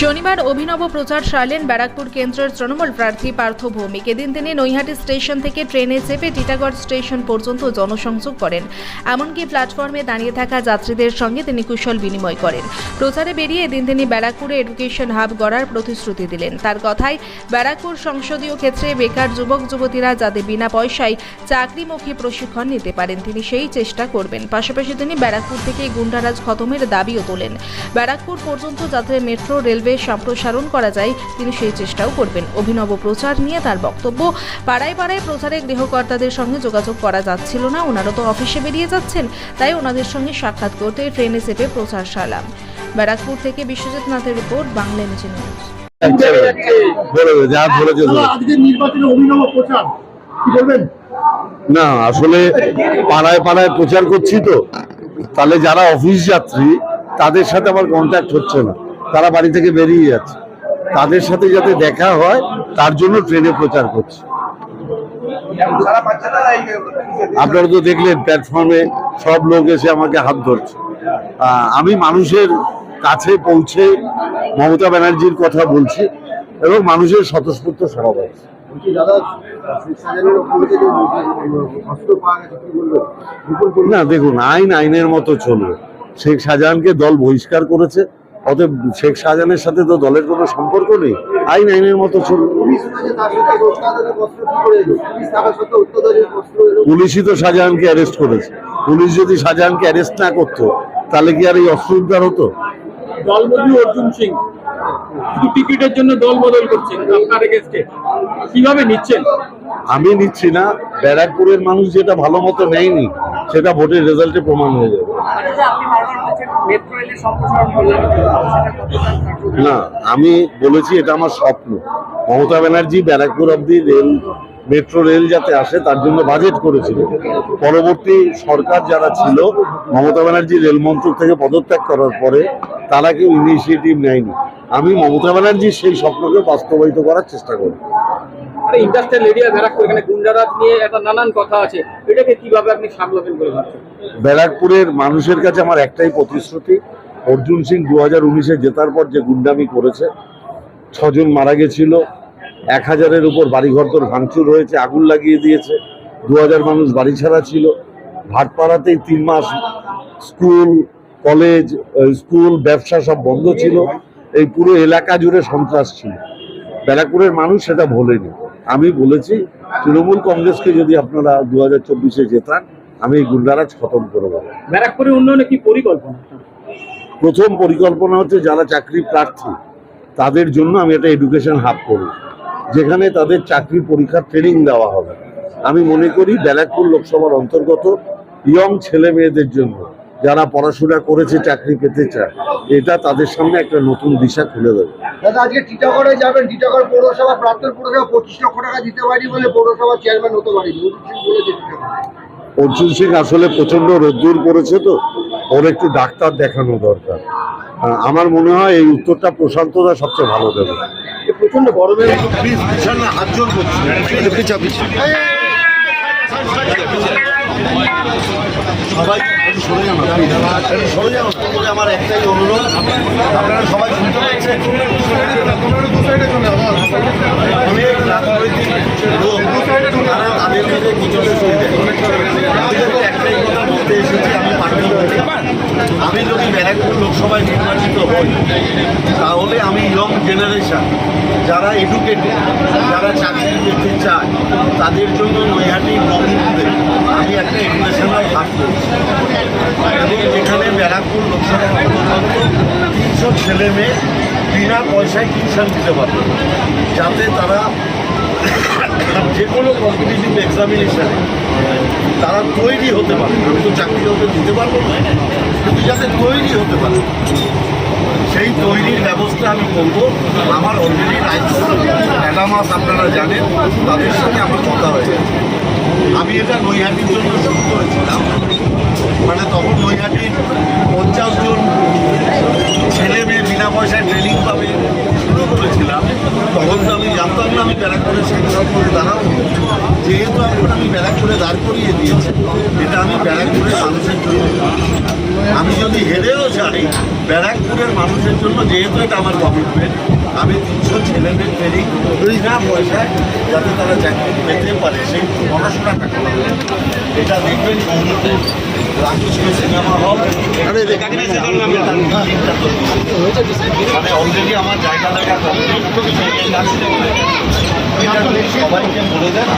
শনিবার অভিনব প্রচার সারলেন ব্যারাকপুর কেন্দ্রের তৃণমূল প্রার্থী পার্থ ভৌমিক। এদিন তিনি নৈহাটি স্টেশন থেকে ট্রেনে চেপে টিটাগড় স্টেশন পর্যন্ত জনসংযোগ করেন। এমনকি প্ল্যাটফর্মে দাঁড়িয়ে থাকা যাত্রীদের সঙ্গে তিনি কুশল বিনিময় করেন। প্রচারে বেরিয়ে এদিন তিনি ব্যারাকপুরে এডুকেশন হাব গড়ার প্রতিশ্রুতি দিলেন। তার কথায়, ব্যারাকপুর সংসদীয় ক্ষেত্রে বেকার যুবক, যুবতীরা যাতে বিনা পয়সায় চাকরিমুখী প্রশিক্ষণ নিতে পারেন, তিনি সেই চেষ্টা করবেন। পাশাপাশি তিনি ব্যারাকপুর থেকে গুন্ডারাজ খতমের দাবিও তোলেন। ব্যারাকপুর পর্যন্ত যাতে মেট্রো রেলওয়ে সম্প্রসারণ করা যায়, তিনি সেই চেষ্টাও করবেন। অভিনব প্রচার নিয়ে তার বক্তব্য। পাড়ায় পাড়ায় প্রচারে গৃহকর্তাদের সঙ্গে যোগাযোগ করা যাচ্ছিল না ওনারা তো অফিসে বেরিয়ে যাচ্ছেন, তাই ওনাদের সঙ্গে সাক্ষাৎ করতে ট্রেনে চেপে প্রচার সারলাম ব্যারাকপুর থেকে বিশ্বজিৎ নাথের রিপোর্ট, বাংলা নিউজ না, আসলে পাড়ায় পাড়ায় প্রচার করছি তো। তাহলে যারা অফিস যাত্রী, তাদের সাথে আমার কন্ট্যাক্ট হচ্ছে না। তারা বাড়ি থেকে বেরিয়ে যাচ্ছে। তাদের সাথে যাতে দেখা হয় তার জন্য ট্রেনে প্রচার করছে। আপনারা তো দেখলেন প্ল্যাটফর্মে সব লোক এসে আমাকে হাত ধরছে। আমি মানুষের কাছে পৌঁছে মমতা ব্যানার্জির কথা বলছি এবং মানুষের স্বতঃস্ফূর্ত পরিমাণ না দেখুন আইন আইনের মতো চলবে। শেখ শাহজাহানকে দল বহিষ্কার করেছে। অতএব শেখ শাহজাহানের সাথে তো দলের কোনো সম্পর্ক নেই। আইন আইনের মতো পুলিশই তো শাহজাহানকে অ্যারেস্ট করেছে। পুলিশ যদি শাহজাহানকে অ্যারেস্ট না করতো তাহলে কি আর এই অস্ত্র উদ্ধার হতো? দলবদলু অর্জুন সিং। টিকিটের জন্য দল বদল করছেন আপনার এগেস্টে কীভাবে নিচ্ছেন? আমি নিচ্ছি না। ব্যারাকপুরের মানুষ যেটা ভালো মতো নেয়নি সেটা ভোটের রেজাল্টে প্রমাণ হয়ে যাবে। না, আমি বলেছি এটা আমার স্বপ্ন। মমতা ব্যানার্জি ব্যারাকপুর অব্দি রেল, মেট্রো রেল যাতে আসে, তার জন্য বাজেট করেছিল। পরবর্তী সরকার যারা ছিল, মমতা ব্যানার্জি রেল মন্ত্রক থেকে পদত্যাগ করার পরে, তারা কেউ ইনিশিয়েটিভ নেয়নি। আমি মমতা ব্যানার্জির সেই স্বপ্নকে বাস্তবায়িত করার চেষ্টা করি। ইন্ডাস্ট্রিয়াল এরিয়া ব্যারাকপুর এখানে গুন্ডারাজ নিয়ে একটা নানান কথা আছে, এটাকে কীভাবে আপনি সামলাবেন বলে ভাবছেন? ব্যারাকপুরের মানুষের কাছে আমার একটাই প্রতিশ্রুতি, অর্জুন সিং দু হাজার উনিশে জেতার পর যে গুন্ডামি করেছে, ছজন মারা গেছিল এক হাজারের উপর বাড়িঘর তোর ভাঙচুর হয়েছে, আগুন লাগিয়ে দিয়েছে দু হাজার মানুষ বাড়ি ছাড়া ছিল, ভাটপাড়াতেই তিন মাস স্কুল, কলেজ স্কুল, ব্যবসা সব বন্ধ ছিল, এই পুরো এলাকা জুড়ে সন্ত্রাস ছিল। ব্যারাকপুরের মানুষ সেটা ভোলেনি। আমি বলেছি তৃণমূল কংগ্রেসকে যদি আপনারা দু হাজার চব্বিশে জেতান আমি এই গুন্ডারাজ খতম করে দেবো। ব্যারাকপুরের উন্নয়নে কি পরিকল্পনা? প্রথম পরিকল্পনা হচ্ছে যারা চাকরি প্রার্থী তাদের জন্য আমি একটা এডুকেশন হাব করব যেখানে তাদের চাকরি পরীক্ষার ট্রেনিং দেওয়া হবে। আমি মনে করি ব্যারাকপুর লোকসভার অন্তর্গত ইয়ং ছেলে মেয়েদের জন্য যারা পড়াশোনা করেছে চাকরি পেতে চায় এটা তাদের সামনে একটা নতুন দিশা খুলে দেবে দাদা আজকে টিটাগড়ে যাবেন টিটাগড় পৌরসভা প্রাক্তন পৌরসভা পঁচিশ লক্ষ টাকা দিতে পারি বলে পৌরসভা চেয়ারম্যান হতে পারিনি সিং অর্জুন সিং আসলে প্রচণ্ড রোদ্দুর পড়েছে তো ওর একটু ডাক্তার দেখানো দরকার আমার মনে হয় এই উত্তরটা প্রশান্তদা সবচেয়ে ভালো দেবে প্রচণ্ড গরমের হাত জোর করছি সবাই সরে যান। সরে যান না, আমার একটাই অনুরোধ আপনারা সবাই শুনতে পাচ্ছেন। অনেক রাজনৈতিক লোক তারা কাছে সুবিধা তাদেরকে একটাই কথা বলতে এসেছি আমি পার্টি করি। আমি যদি ব্যারাকপুর লোকসভায় নির্বাচিত হই, তাহলে আমি ইয়ং জেনারেশন যারা এডুকেটেড যারা চাকরি পেতে চায়, তাদের জন্য নৈহাটি ব্রহ্মপুরে আমি একটা এডুকেশনাল হাট করছি। এবং এখানে ব্যারাকপুর লোকসভা তিনশো ছেলে মেয়ে বিনা পয়সায় টিউশন দিতে পারবে। যাতে তারা যে কোনো কম্পিটিটিভ এক্সামিনেশানে তারা তৈরি হতে পারে। আমি তো চাকরি হতে দিতে পারব না। কিন্তু যাতে তৈরি হতে পারে। সেই তৈরির ব্যবস্থা আমি করব। আমার অলরেডি অ্যালামাস আপনারা জানেন, তাদের সাথে আমার কথা হয়ে আমি এটা নৈহাটির জন্য শুরু করেছিলাম। মানে তখন নৈহাটির পঞ্চাশ জন ছেলে মেয়ে বিনা পয়সায় ট্রেনিং পাবে, শুরু করেছিলাম। তখন তো আমি জানতাম না আমি ব্যারাকপুরে সাংসদ করে দাঁড়াবো। যেহেতু এখন আমি ব্যারাকপুরে দাঁড় করিয়ে দিয়েছি এটা আমি ব্যারাকপুরের মানুষের জন্য। আমি যদি হেরেও যাই ব্যারাকপুরের মানুষের জন্য যেহেতু এটা আমার কমিটমেন্ট আমি তিনশো ছেলেদের ট্রেনিং বিনা পয়সায় যাতে তারা চাকরি পেতে পারে সেই পড়াশোনাটা করবে এটা দেখবেন রামকৃষ্ণ সিনেমা হল মানে অলরেডি আমার জায়গা এটা সবাইকে বলে দেন।